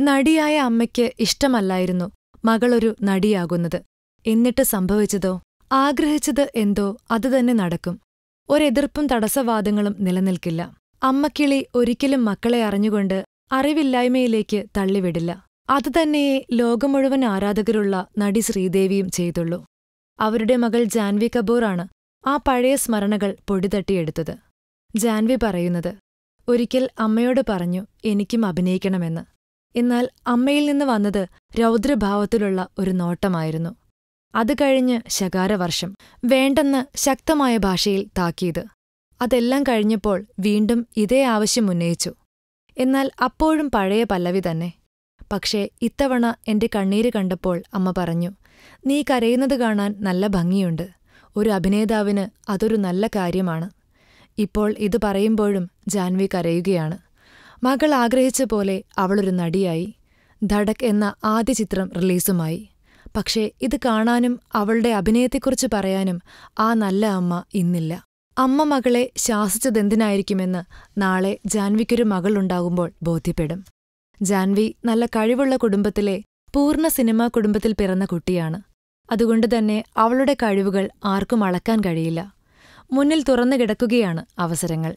നടിയായ അമ്മയ്ക്ക് ഇഷ്ടമല്ലായിരുന്നു മകളൊരു നടിയാകുന്നത്. എന്നിട്ട് സംഭവിച്ചതോ? ആഗ്രഹിച്ചത് എന്തോ അതുതന്നെ നടക്കും. ഒരെതിർപ്പും തടസ്സവാദങ്ങളും നിലനിൽക്കില്ല. അമ്മക്കിളി ഒരിക്കലും മക്കളെ അറിഞ്ഞുകൊണ്ട് അറിവില്ലായ്മയിലേക്ക് തള്ളിവിടില്ല. അതുതന്നെയേ ലോകം മുഴുവൻ ആരാധകരുള്ള നടി ശ്രീദേവിയും ചെയ്തുള്ളൂ. അവരുടെ മകൾ ജാൻവി കപൂറാണ് ആ പഴയ സ്മരണകൾ പൊടിതട്ടിയെടുത്തത്. ജാൻവി പറയുന്നത് ഒരിക്കൽ അമ്മയോട് പറഞ്ഞു എനിക്കും അഭിനയിക്കണമെന്ന്. എന്നാൽ അമ്മയിൽ നിന്ന് വന്നത് രൗദ്രഭാവത്തിലുള്ള ഒരു നോട്ടമായിരുന്നു. അത് കഴിഞ്ഞ് ശകാരവർഷം വേണ്ടെന്ന് ശക്തമായ ഭാഷയിൽ താക്കീത്. അതെല്ലാം കഴിഞ്ഞപ്പോൾ വീണ്ടും ഇതേ ആവശ്യം ഉന്നയിച്ചു. എന്നാൽ അപ്പോഴും പഴയ പല്ലവി തന്നെ. പക്ഷേ ഇത്തവണ എന്റെ കണ്ണീര് കണ്ടപ്പോൾ അമ്മ പറഞ്ഞു നീ കരയുന്നത് കാണാൻ നല്ല ഭംഗിയുണ്ട്. ഒരു അഭിനേതാവിന് അതൊരു നല്ല കാര്യമാണ്. ഇപ്പോൾ ഇത് പറയുമ്പോഴും ജാൻവി കരയുകയാണ്. മകൾ ആഗ്രഹിച്ച പോലെ അവളൊരു നടിയായി. ധടക് എന്ന ആദ്യ ചിത്രം റിലീസുമായി. പക്ഷേ ഇത് കാണാനും അവളുടെ അഭിനയത്തെക്കുറിച്ച് പറയാനും ആ നല്ല അമ്മ ഇന്നില്ല. അമ്മ മകളെ ശാസിച്ചതെന്തിനായിരിക്കുമെന്ന് നാളെ ജാൻവിക്കൊരു മകളുണ്ടാകുമ്പോൾ ബോധ്യപ്പെടും. ജാൻവി നല്ല കഴിവുള്ള കുടുംബത്തിലെ പൂർണ സിനിമാ കുടുംബത്തിൽ പിറന്ന കുട്ടിയാണ്. അതുകൊണ്ടുതന്നെ അവളുടെ കഴിവുകൾ ആർക്കും അളക്കാൻ കഴിയില്ല. മുന്നിൽ തുറന്നു കിടക്കുകയാണ് അവസരങ്ങൾ.